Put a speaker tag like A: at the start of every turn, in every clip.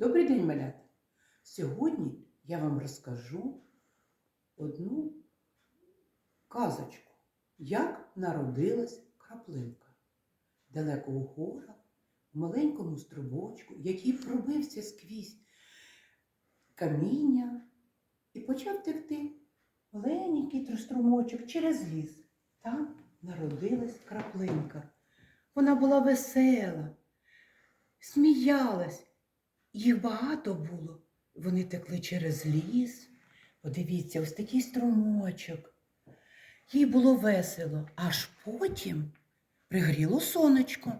A: Добрий день, малята! Сьогодні я вам розкажу одну казочку, як народилась краплинка. Далеко у горах, в маленькому струбочку, який пробився сквізь каміння і почав текти маленький струмочок через ліс. Там народилась краплинка. Вона була весела, сміялась. Їх багато було. Вони текли через ліс. Подивіться, ось такий струмочок. Їй було весело, аж потім пригріло сонечко,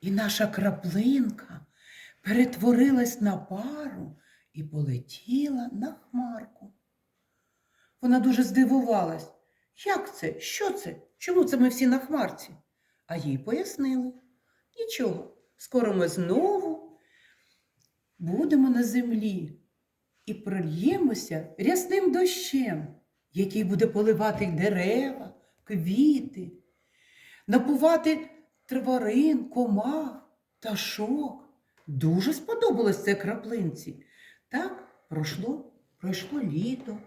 A: і наша краплинка перетворилась на пару і полетіла на хмарку. Вона дуже здивувалась. Як це? Що це? Чому це ми всі на хмарці? А їй пояснили. Нічого, скоро ми знову будемо на землі і прольємося рясним дощем, який буде поливати дерева, квіти, напувати тварин, комах, пташок. Дуже сподобалось це краплинці. Так пройшло, пройшло літо,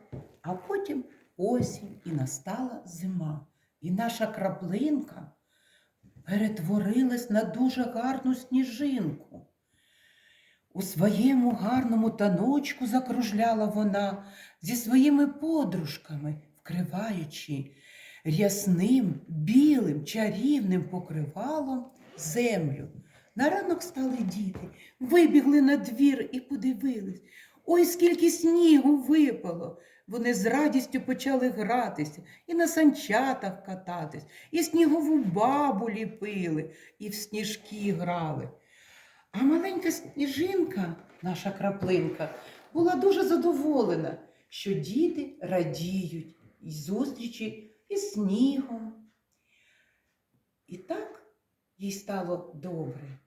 A: а потім осінь і настала зима. І наша краплинка перетворилась на дуже гарну сніжинку. У своєму гарному таночку закружляла вона зі своїми подружками, вкриваючи рясним, білим, чарівним покривалом землю. На ранок стали діти, вибігли на двір і подивились. Ой, скільки снігу випало. Вони з радістю почали гратися, і на санчатах кататись, і снігову бабу ліпили, і в сніжки грали. А маленька сніжинка, наша краплинка, була дуже задоволена, що діти радіють і зустрічі із снігом. І так їй стало добре.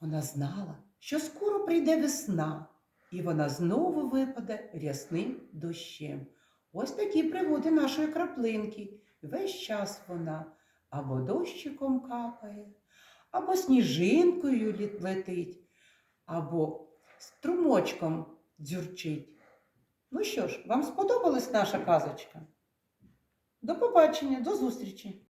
A: Вона знала, що скоро прийде весна, і вона знову випаде рясним дощем. Ось такі пригоди нашої краплинки. Весь час вона або дощиком капає, або сніжинкою летить, або струмочком дзюрчить. Ну що ж, вам сподобалась наша казочка? До побачення, до зустрічі!